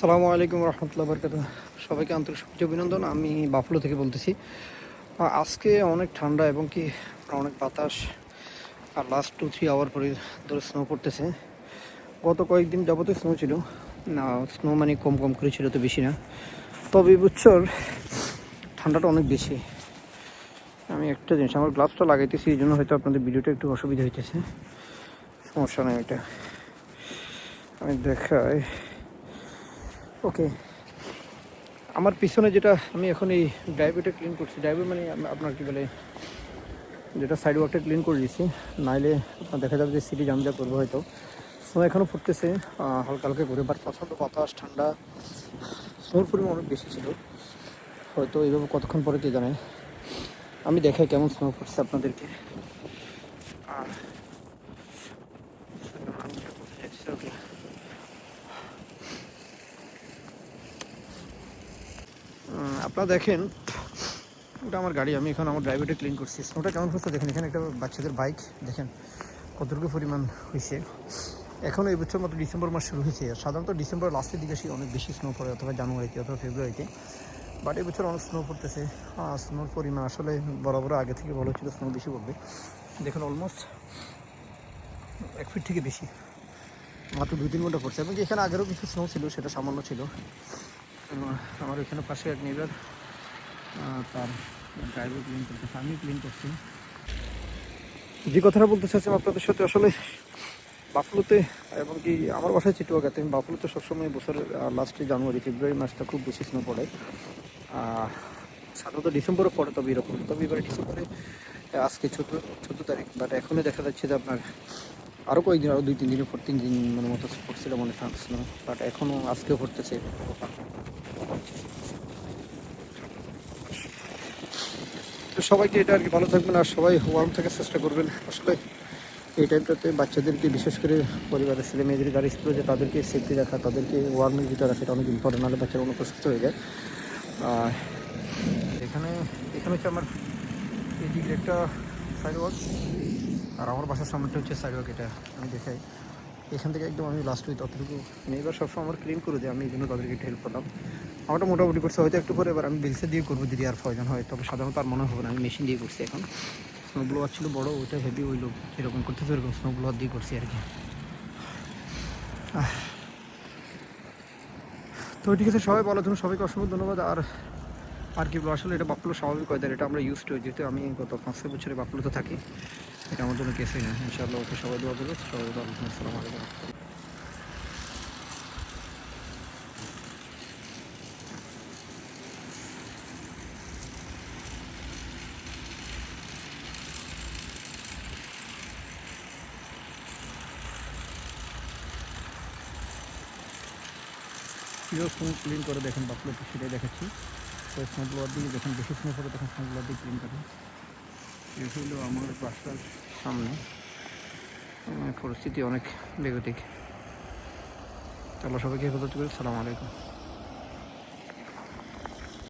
সালামু আলাইকুম রহমতুল্লাহ বরকাত। সবাইকে আন্তরিক শুভেচ্ছা অভিনন্দন। আমি বাফলো থেকে বলতেছি। আজকে অনেক ঠান্ডা এবং কি অনেক বাতাস আর লাস্ট টু থ্রি আওয়ার পরে ধরে স্নো পড়তেছে। গত কয়েকদিন যাবতে স্নো ছিল। না স্নো মানে কম কম করে ছিল তো বেশি না। তবে বছর ঠান্ডাটা অনেক বেশি। আমি একটা জিনিস, আমার গ্লাভসটা লাগাইতেছি, এই জন্য হয়তো আপনাদের ভিডিওটা একটু অসুবিধা হইতেছে। সমস্যা নেই এটা। আমি দেখাই। ওকে আমার পিছনে যেটা আমি এখন এই ড্রাইভারটা ক্লিন করছি, ড্রাইভার মানে আপনার কি বলে, যেটা সাইড ওয়ার্কটা ক্লিন করে দিয়েছি, নাইলে আপনার দেখা যাবে যে সিটি জাম যা করব হয়তো। স্নো এখনও ফুটতেছে হালকা হালকা ঘুরে বাট প্রচণ্ড বাতাস, ঠান্ডা স্নোর পরিমাণ অনেক বেশি ছিল। হয়তো এইভাবে কতক্ষণ পরে কে জানে। আমি দেখাই কেমন স্নো ফুটছে আপনাদেরকে। আর আমি যেটা বলতে চাইছি, okay. উম, আপনারা দেখেন, ওটা আমার গাড়ি, আমি এখন আমার ড্রাইভারটা ক্লিন করছি। স্নোটা কেমন হচ্ছে দেখেন, এখানে একটা বাচ্চাদের বাইক দেখেন কতটুকু পরিমাণ হয়েছে। এখন এই বছর মতো ডিসেম্বর মাস শুরু হয়েছে সাধারণত ডিসেম্বর লাস্টের দিকে সেই অনেক বেশি স্নো পড়ে, অথবা জানুয়ারিতে অথবা ফেব্রুয়ারিতে বাট এই বছর অনেক স্নো পড়তেছে। স্নোর পরিমাণ আসলে বরাবর আগে থেকে ভালো ছিল স্নো বেশি পড়বে। দেখুন অলমোস্ট এক ফিট থেকে বেশি। মাত্র দুই তিন ঘণ্টা পড়ছে, এবং এখানে আগেরও কিছু স্নো ছিল, সেটা সামান্য ছিল। আমার এখানে পাশে এক নেইবার তার ড্রাইভার ক্লিন করতেছে আমি ক্লিন করছি। যে কথাটা বলতে চাচ্ছিলাম আপনাদের সাথে, আসলে বাফলোতে এবং কি আমার বাসায় চিটুয়াগাতে আমি বাফলোতে সবসময় বছরের লাস্টে জানুয়ারি, ফেব্রুয়ারি মাসটা খুব বেশি স্নো পড়ে। সাধারণত ডিসেম্বরে পড়ে তবে এরকম, তবে এবারে ডিসেম্বরে আজকে চোদ্দ, চোদ্দ তারিখ বাট এখনই দেখা যাচ্ছে যে আপনার আরও কয়েকদিন আরও দুই, তিন দিনে তিন দিন মানে মতো পড়ছিল মনে স্নো বাট এখনও আজকেও পড়তেছে তো সবাইকে এটা আর কি ভালো থাকবেন আর সবাই ওয়ার্ম থাকার চেষ্টা করবেন। আসলে এই টাইমটাতে বাচ্চাদেরকে, বিশেষ করে পরিবারের ছেলে মেয়েদের যারা স্কুলে যে তাদেরকে সেফটি রাখা, তাদেরকে ওয়ার্মের ভিতরে রাখা, এটা অনেক ইম্পর্টেন্ট নাহলে বাচ্চারা অসুস্থ হয়ে যায়। আর এখানে এখানে হচ্ছে আমার এদিকে একটা সাইড ওয়ার্ক আর আমার বাসার সামনেটা হচ্ছে সাইড ওয়ার্ক এটা, আমি দেখাই। এখান থেকে একদম আমি লাস্ট উইথ অতটুকু নেইবার সবসময় আমার ক্লিন করে দেয়, আমি এই জন্য তাদেরকে একটু হেল্প করলাম। আমারটা মোটামুটি করছে, হয়তো একটু পরে, এবার আমি বেলসে দিয়ে করব যদি আর প্রয়োজন হয়, তবে সাধারণত আর মনে হবে না, আমি মেশিন দিয়ে করছি এখন। স্নো ব্লোয়ার ছিল বড়, ওইটা হেভি ওইলো এরকম করতেছে এরকম স্নো ব্লোয়ার দিয়ে করছি আর কি। তো ঠিক আছে, সবাই ভালো থাকুন, সবাইকে অসংখ্য ধন্যবাদ। আর আর কি আসলে এটা বাপুলো স্বাভাবিক ওয়েদার এটা আমরা ইউজ টু যেহেতু আমি গত পাঁচ ছয় বছরে বাপুলোতে থাকি। এটা আমার জন্য কেসই না। ইনশাআল্লাহ ওকে সবাই দোয়া করবে। সবাই থাকুন আসসালামু আলাইকুম। স্নো ক্লিন করে দেখেন বাপুলোতে সেটাই দেখাচ্ছি। তো স্নো দিয়ে যখন বেশি স্নো পড়ে তখন স্নো ব্লোয়ার দিয়ে ক্লিন করে। এটা হলো আমার বাসার সামনে। পরিস্থিতি অনেক বেগতিক। তাহলে সবাইকে হেফাজত করি সালাম আলাইকুম।